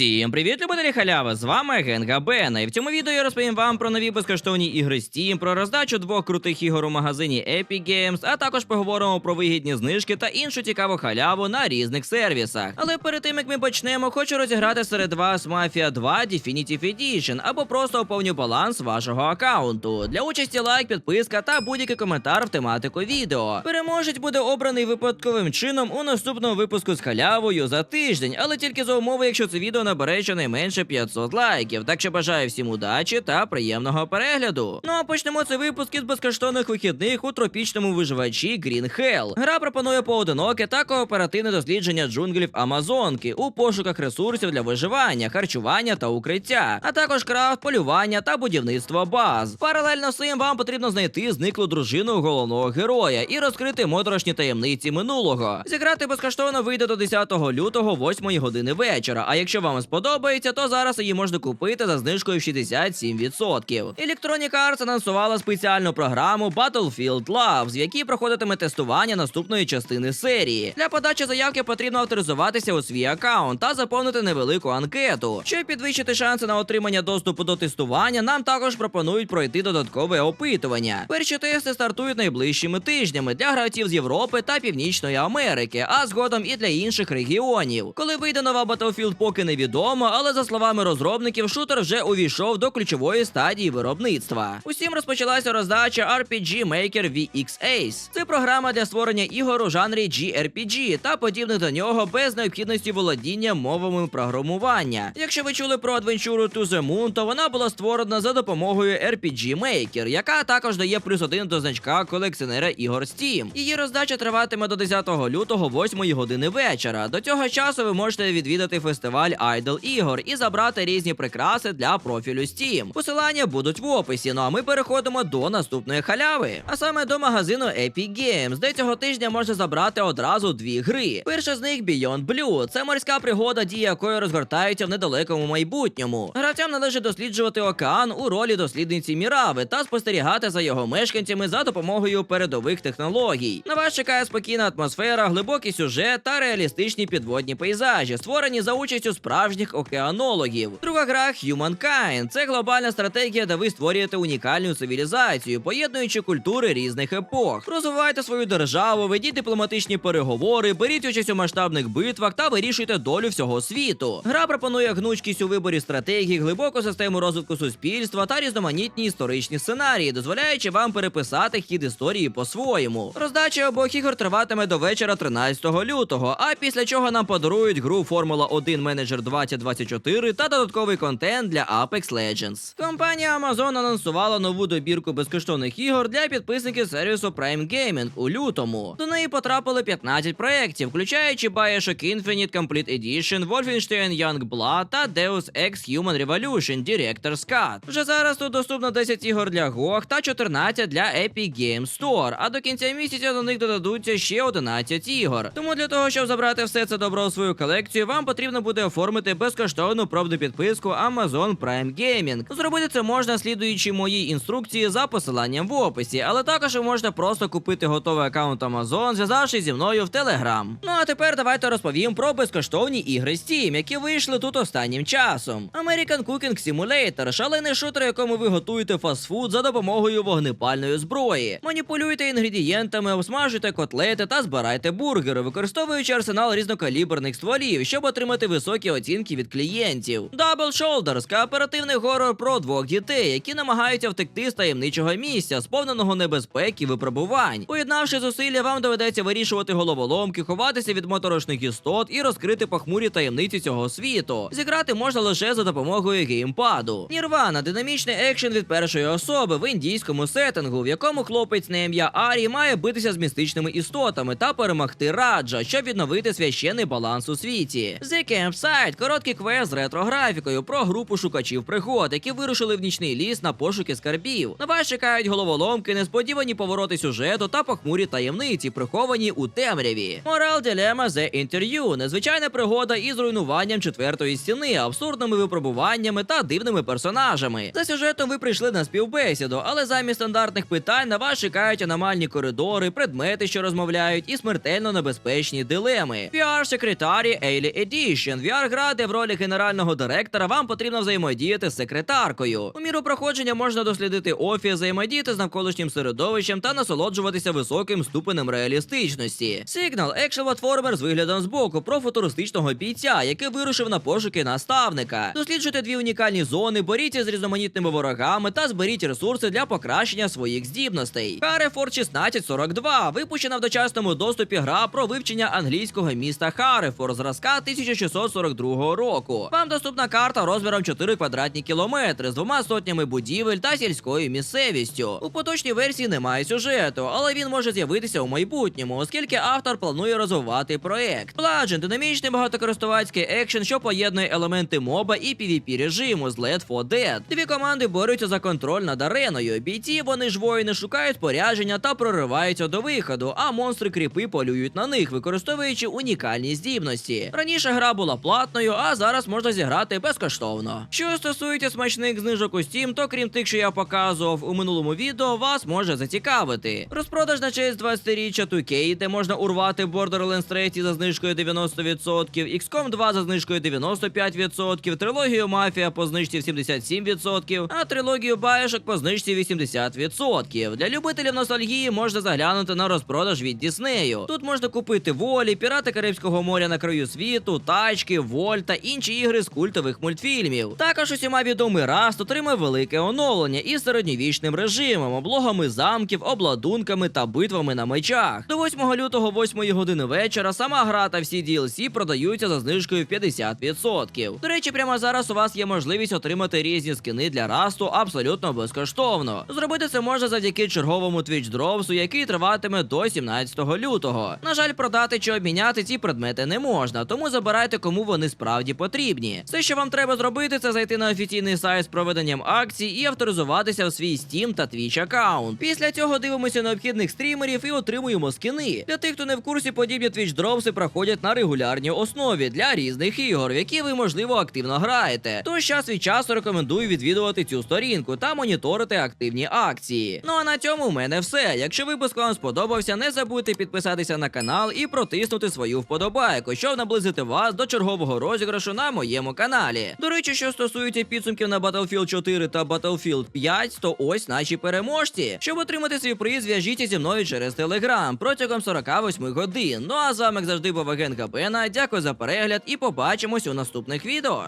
Всім привіт, любителі халяви! З вами Генга Бена. І в цьому відео я розповім вам про нові безкоштовні ігри Steam, про роздачу двох крутих ігор у магазині Epic Games, а також поговоримо про вигідні знижки та іншу цікаву халяву на різних сервісах. Але перед тим як ми почнемо, хочу розіграти серед вас Mafia 2 Definitive Edition або просто оповню баланс вашого аккаунту. Для участі лайк, підписка та будь-який коментар в тематику відео. Переможець буде обраний випадковим чином у наступному випуску з халявою за тиждень, але тільки за умови, якщо це відео набере щонайменше 500 лайків. Так що бажаю всім удачі та приємного перегляду. Ну а почнемо цей випуск із безкоштовних вихідних у тропічному виживачі Green Hell. Гра пропонує поодиноке та кооперативне дослідження джунглів Амазонки у пошуках ресурсів для виживання, харчування та укриття, а також крафт, полювання та будівництво баз. Паралельно з цим вам потрібно знайти зниклу дружину головного героя і розкрити моторошні таємниці минулого. Зіграти безкоштовно вийде до 10 лютого, 8 години вечора. А якщо вам сподобається, то зараз її можна купити за знижкою 67%. Electronic Arts анонсувала спеціальну програму Battlefield Labs, в якій проходитиме тестування наступної частини серії. Для подачі заявки потрібно авторизуватися у свій аккаунт та заповнити невелику анкету. Щоб підвищити шанси на отримання доступу до тестування, нам також пропонують пройти додаткове опитування. Перші тести стартують найближчими тижнями для гравців з Європи та Північної Америки, а згодом і для інших регіонів. Коли вийде нова Battlefield, поки невідомо, але за словами розробників, шутер вже увійшов до ключової стадії виробництва. Усім розпочалася роздача RPG Maker VX Ace. Це програма для створення ігор у жанрі JRPG та подібних до нього без необхідності володіння мовами програмування. Якщо ви чули про Adventure to the Moon, то вона була створена за допомогою RPG Maker, яка також дає плюс один до значка колекціонера ігор Steam. Її роздача триватиме до 10 лютого, 8 години вечора. До цього часу ви можете відвідати фестиваль Idle ігор і забрати різні прикраси для профілю Steam. Посилання будуть в описі. Ну а ми переходимо до наступної халяви, а саме до магазину Epic Games, де цього тижня можна забрати одразу дві гри. Перша з них Beyond Blue. Це морська пригода, дії якої розгортаються в недалекому майбутньому. Гравцям належить досліджувати океан у ролі дослідниці Мірави та спостерігати за його мешканцями за допомогою передових технологій. На вас чекає спокійна атмосфера, глибокий сюжет та реалістичні підводні пейзажі, створені за участю справжніх океанологів. Друга гра Humankind. Це глобальна стратегія, де ви створюєте унікальну цивілізацію, поєднуючи культури різних епох. Розвивайте свою державу, ведіть дипломатичні переговори, беріть участь у масштабних битвах та вирішуйте долю всього світу. Гра пропонує гнучкість у виборі стратегій, глибоку систему розвитку суспільства та різноманітні історичні сценарії, дозволяючи вам переписати хід історії по-своєму. Роздача обох ігор триватиме до вечора 13 лютого, а після чого нам подарують гру Формула 1 Менеджер 2024 та додатковий контент для Apex Legends. Компанія Amazon анонсувала нову добірку безкоштовних ігор для підписників сервісу Prime Gaming у лютому. До неї потрапили 15 проєктів, включаючи Bioshock Infinite Complete Edition, Wolfenstein Youngblood та Deus Ex Human Revolution Director's Cut. Вже зараз тут доступно 10 ігор для GOG та 14 для Epic Games Store, а до кінця місяця до них додадуться ще 11 ігор. Тому для того, щоб забрати все це добро у свою колекцію, вам потрібно буде оформити безкоштовну пробну підписку Amazon Prime Gaming. Зробити це можна, слідуючи моїй інструкції за посиланням в описі, але також можете просто купити готовий аккаунт Amazon, зв'язавшись зі мною в Telegram. Ну а тепер давайте розповім про безкоштовні ігри Steam, які вийшли тут останнім часом. American Cooking Simulator – шалений шутер, якому ви готуєте фастфуд за допомогою вогнепальної зброї. Маніпулюйте інгредієнтами, обсмажуйте котлети та збирайте бургери, використовуючи арсенал різнокаліберних стволів, щоб отримати високі оцінки від клієнтів. Double Shoulders – кооперативний горор про двох дітей, які намагаються втекти з таємничого місця, сповненого небезпек і випробувань. Поєднавши зусилля, вам доведеться вирішувати головоломки, ховатися від моторошних істот і розкрити похмурі таємниці цього світу. Зіграти можна лише за допомогою геймпаду. Нірвана динамічний екшен від першої особи в індійському сеттингу, в якому хлопець на ім'я Арі має битися з містичними істотами та перемогти раджа, щоб відновити священний баланс у світі. The Campsite – короткий квест з ретро-графікою про групу шукачів пригод, які вирушили в нічний ліс на пошуки скарбів. На вас чекають головоломки, несподівані повороти сюжету та похмурі таємниці, приховані у темряві. Морал Дилема The Interview – незвичайна пригода із руйнуванням четвертої стіни, абсурдними випробуваннями та дивними персонажами. За сюжетом ви прийшли на співбесіду, але замість стандартних питань на вас чекають аномальні коридори, предмети, що розмовляють, і смертельно небезпечні дилеми. VR Secretary Early Edition – VR-гра де в ролі генерального директора вам потрібно взаємодіяти з секретаркою. У міру проходження можна дослідити офіс, взаємодіяти з навколишнім середовищем та насолоджуватися високим ступенем реалістичності. Сигнал екшн платформер з виглядом збоку про футуристичного бійця, який вирушив на пошуки наставника. Досліджуйте дві унікальні зони, боріться з різноманітними ворогами та зберіть ресурси для покращення своїх здібностей. Харефорд 1642 випущена в дочасному доступі гра про вивчення англійського міста Харефорд зразка 1642 року. Вам доступна карта розміром 4 квадратні кілометри з двома сотнями будівель та сільською місцевістю. У поточній версії немає сюжету, але він може з'явитися у майбутньому, оскільки автор планує розвивати проект. Бладжен динамічний багатокористувацький екшен, що поєднує елементи моба і PvP режиму з Left 4 Dead. Дві команди борються за контроль над ареною. Бійці, вони ж воїни, шукають спорядження та прориваються до виходу, а монстри кріпи полюють на них, використовуючи унікальні здібності. Раніше гра була платною, а зараз можна зіграти безкоштовно. Що стосується смачних знижок у Steam, то крім тих, що я показував у минулому відео, вас може зацікавити. Розпродаж на честь 20-річчя 2K, де можна урвати Borderlands 3 за знижкою 90%, XCOM 2 за знижкою 95%, трилогію Мафія по знижці в 77%, а трилогію Bioshock по знижці 80%. Для любителів ностальгії можна заглянути на розпродаж від Діснею. Тут можна купити волі, пірати Карибського моря на краю світу, тачки, воль та інші ігри з культових мультфільмів. Також усіма відомий Раст отримав велике оновлення із середньовічним режимом, облогами замків, обладунками та битвами на мечах. До 8 лютого 8 години вечора сама гра та всі DLC продаються за знижкою в 50%. До речі, прямо зараз у вас є можливість отримати різні скини для Расту абсолютно безкоштовно. Зробити це можна завдяки черговому Twitch дропсу, який триватиме до 17 лютого. На жаль, продати чи обміняти ці предмети не можна, тому забирайте кому вони справді потрібні. Все, що вам треба зробити, це зайти на офіційний сайт з проведенням акцій і авторизуватися в свій Steam та Twitch аккаунт. Після цього дивимося необхідних стрімерів і отримуємо скини. Для тих, хто не в курсі, подібні Twitch дропси проходять на регулярній основі для різних ігор, в які ви можливо активно граєте. Тож час від часу рекомендую відвідувати цю сторінку та моніторити активні акції. Ну а на цьому в мене все. Якщо випуск вам сподобався, не забудьте підписатися на канал і протиснути свою вподобайку, щоб наблизити вас до чергового розіграшу на моєму каналі. До речі, що стосується підсумків на Battlefield 4 та Battlefield 5, то ось наші переможці. Щоб отримати свій приз, зв'яжіться зі мною через Telegram протягом 48 годин. Ну а з вами як завжди був агент Габена. Дякую за перегляд і побачимось у наступних відео.